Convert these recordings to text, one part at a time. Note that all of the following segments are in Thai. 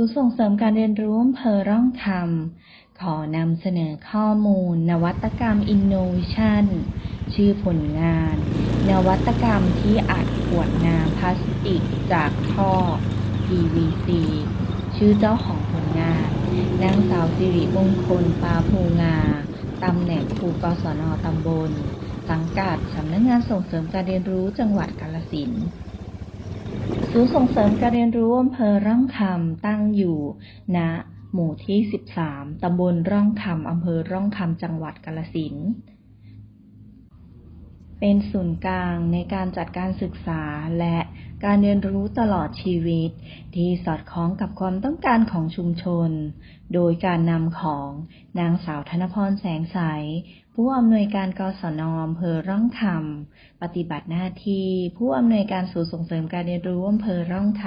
ศูนย์ส่งเสริมการเรียนรู้อำเภอร่องคำขอนำเสนอข้อมูล นวัตกรรม Innovation ชื่อผลงาน นวัตกรรมที่อัดขวดน้ำพลาสติกจากท่อ PVC ชื่อเจ้าของผลงาน นางสาวสิริมงคลปาภูงา ตำแหน่งครูกศนตำบล สังกัดสำนักงานส่งเสริมการเรียนรู้จังหวัดกาฬสินธุ์ ศูนย์ส่งเสริมการเรียนรู้อำเภอร่องคำตั้งอยู่ณหมู่ที่ 13 ตำบลร่องคำอำเภอร่องคำจังหวัดกาฬสินธุ์เป็นศูนย์กลางในการจัดการศึกษาและการเรียนรู้ตลอดชีวิต ที่สอดคล้องกับความต้องการของชุมชน โดยการนำของนางสาวธนพรแสงใส ผู้อำนวยการกศนอำเภอร่องคำปฏิบัติหน้าที่ ผู้อำนวยการศูนย์ส่งเสริมการเรียนรู้อำเภอร่องค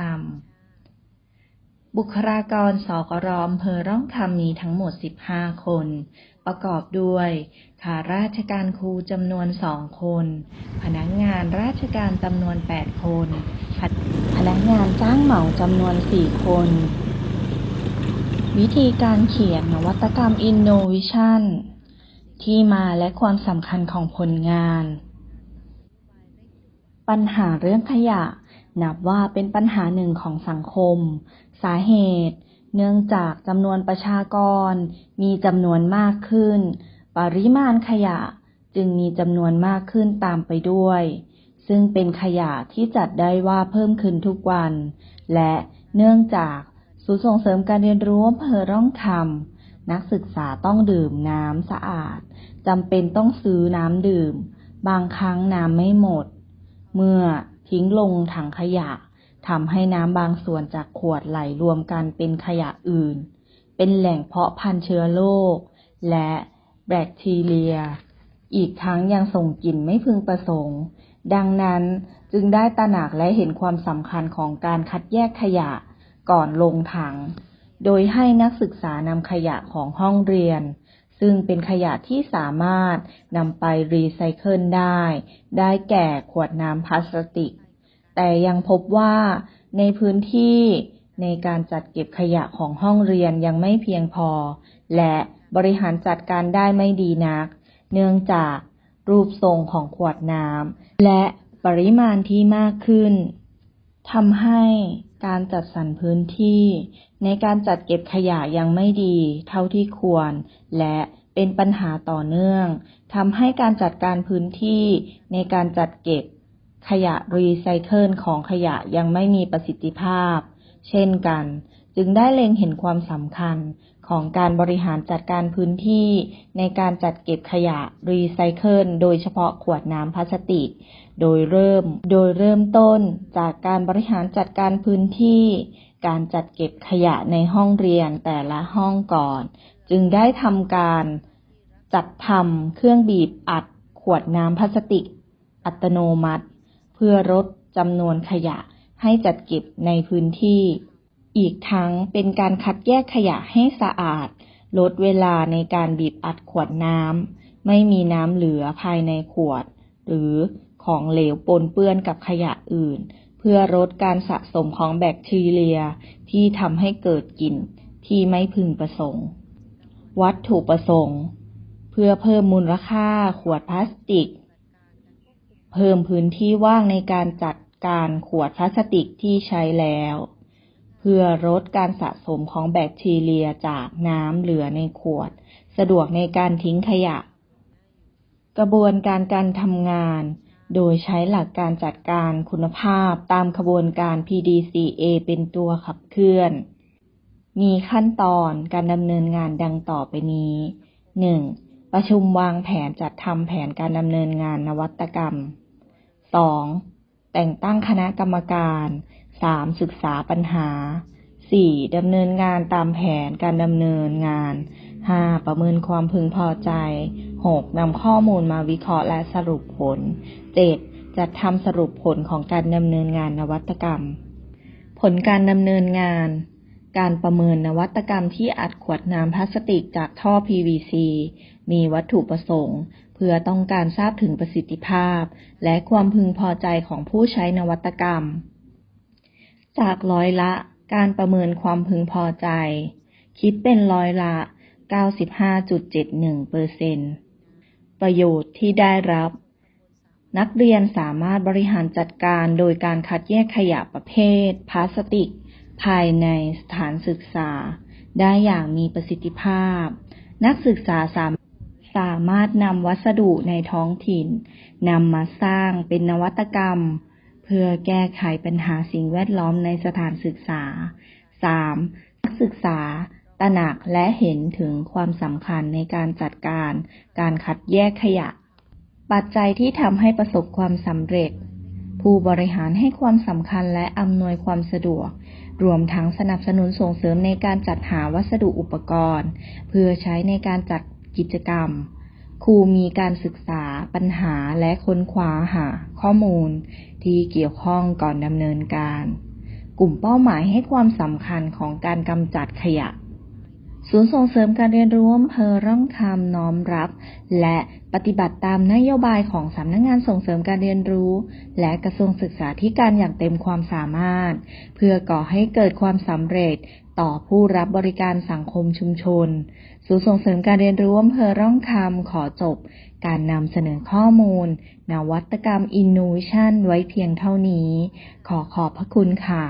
ำบุคลากรสกรอำเภอร่องคำมีทั้งหมด 15 คน ประกอบด้วยข้าราชการครูจำนวน 2 คน พนักงานราชการจำนวน 8 คน พนักงานจ้างเหมาจำนวน 4 คน วิธีการเขียนนวัตกรรม Innovation ที่มาและความสำคัญของผลงาน ปัญหาเรื่องขยะ นับว่าเป็นปัญหาหนึ่งของสังคม สาเหตุ เนื่องจากจำนวนประชากร มีจำนวนมากขึ้น ปริมาณขยะจึงมีจำนวนมากขึ้นตามไปด้วย ซึ่งเป็นขยะที่จัดได้ว่าเพิ่มขึ้นทุกวัน และเนื่องจากศูนย์ส่งเสริมการเรียนรู้อำเภอร่องคำ นักศึกษาต้องดื่มน้ำสะอาดจำเป็นต้องซื้อน้ำดื่ม บางครั้งน้ำไม่หมด เมื่อทิ้งลงถังขยะทำให้น้ำบางส่วนจากขวดไหลรวมกันเป็นขยะอื่น เป็นแหล่งเพาะพันธุ์เชื้อโรคและแบคทีเรีย อีกทั้งยังส่งกลิ่นไม่พึงประสงค์ ดังนั้นจึงได้ตระหนักและเห็นความสำคัญของการคัดแยกขยะก่อนลงถัง โดยให้นักศึกษานำขยะของห้องเรียน ซึ่งเป็นขยะที่สามารถนำไปรีไซเคิลได้ ได้แก่ขวดน้ำพลาสติก แต่ยังพบว่าในพื้นที่ในการจัดเก็บขยะของห้องเรียนยังไม่เพียงพอ และบริหารจัดการได้ไม่ดีนัก เนื่องจากรูปทรงของขวดน้ำและปริมาณที่มากขึ้นทำให้ การจัดสรรพื้นที่ ในการจัดเก็บขยะยังไม่ดีเท่าที่ควร และเป็นปัญหาต่อเนื่องทำให้การจัดการพื้นที่ในการจัดเก็บขยะรีไซเคิลของขยะยังไม่มีประสิทธิภาพ เช่นกัน จึงได้เล็งเห็นความสำคัญ ของการบริหารจัดการพื้นที่ ในการจัดเก็บขยะรีไซเคิลโดยเฉพาะขวดน้ำพลาสติก โดยเริ่ม โดยเริ่มต้นจากการบริหารจัดการพื้นที่ การจัดเก็บขยะในห้องเรียนแต่ละห้องก่อน จึงได้ทำการจัดทำเครื่องบีบอัดขวดน้ำพลาสติก อัตโนมัติ เพื่อลดจำนวนขยะให้จัดเก็บในพื้นที่ อีกทั้งเป็นการคัดแยกขยะให้สะอาด ลดเวลาในการบีบอัดขวดน้ำ ไม่มีน้ำเหลือภายในขวด หรือของเหลวปนเปื้อนกับขยะอื่น เพื่อลดการสะสมของแบคทีเรียที่ทำให้เกิดกลิ่นที่ไม่พึงประสงค์ วัตถุประสงค์ เพื่อเพิ่มมูลค่าขวดพลาสติก เพิ่มพื้นที่ว่างในการจัดการขวดพลาสติกที่ใช้แล้ว เพื่อลดการสะสมของแบคทีเรียจากน้ำเหลือในขวด สะดวกในการทิ้งขยะ กระบวนการการทำงาน โดยใช้หลักการจัดการคุณภาพตามขบวนการ PDCA เป็นตัวขับเคลื่อน มีขั้นตอนการดำเนินงานดังต่อไปนี้ 1. ประชุมวางแผนจัดทำแผนการดำเนินงานนวัตกรรม 2. แต่งตั้งคณะกรรมการ 3. ศึกษาปัญหา 4. ดำเนินงานตามแผนการดำเนินงาน 5. ประเมินความพึงพอใจ 6. นำข้อมูลมาวิเคราะห์และสรุปผล 7. จัดทำสรุปผลของการดำเนินงานนวัตกรรม ผลการดำเนินงาน การประเมินนวัตกรรมที่อัดขวดน้ำพลาสติกจากท่อ PVC มีวัตถุประสงค์ เพื่อต้องการทราบถึงประสิทธิภาพ และความพึงพอใจของผู้ใช้นวัตกรรม จากร้อยละ การประเมินความพึงพอใจ คิดเป็นร้อยละ 95.71เปอร์เซ็นประโยชน์ที่ได้รับ นักเรียนสามารถบริหารจัดการโดยการคัดแยกขยะประเภทพลาสติก ภายในสถานศึกษา ได้อย่างมีประสิทธิภาพ นักศึกษาสามสามารถนำวัสดุในท้องถิ่นนำมาสร้างเป็นนวัตกรรม พื่อแก้ไขปัญหาสิ่งแวดล้อมในสถานศึกษา 3. นักศึกษาตระหนักและเห็นถึงความสำคัญในการจัดการ การคัดแยกขยะ ปัจจัยที่ทำให้ประสบความสำเร็จ ผู้บริหารให้ความสำคัญและอำนวยความสะดวก รวมทั้งสนับสนุนส่งเสริมในการจัดหาวัสดุอุปกรณ์ เพื่อใช้ในการจัดกิจกรรม ครูมีการศึกษาปัญหาและค้นคว้าหาข้อมูลที่เกี่ยวข้องก่อนดำเนินการ กลุ่มเป้าหมายให้ความสำคัญของการกำจัดขยะ ศูนย์ส่งเสริมการเรียนรู้อำเภอร่องคำน้อมรับ และปฏิบัติตามนโยบายของสำนักงงานส่งเสริมการเรียนรู้ และกระทรวงศึกษาธิการอย่างเต็มความสามารถ เพื่อก่อให้เกิดความสำเร็จ ต่อผู้รับบริการสังคมชุมชน ศูนย์ส่งเสริมการเรียนรู้อำเภอร่องคำขอจบ การนำเสนอข้อมูล นวัตกรรมอินโนวิชันไว้เพียงเท่านี้ ขอขอบพระคุณค่ะ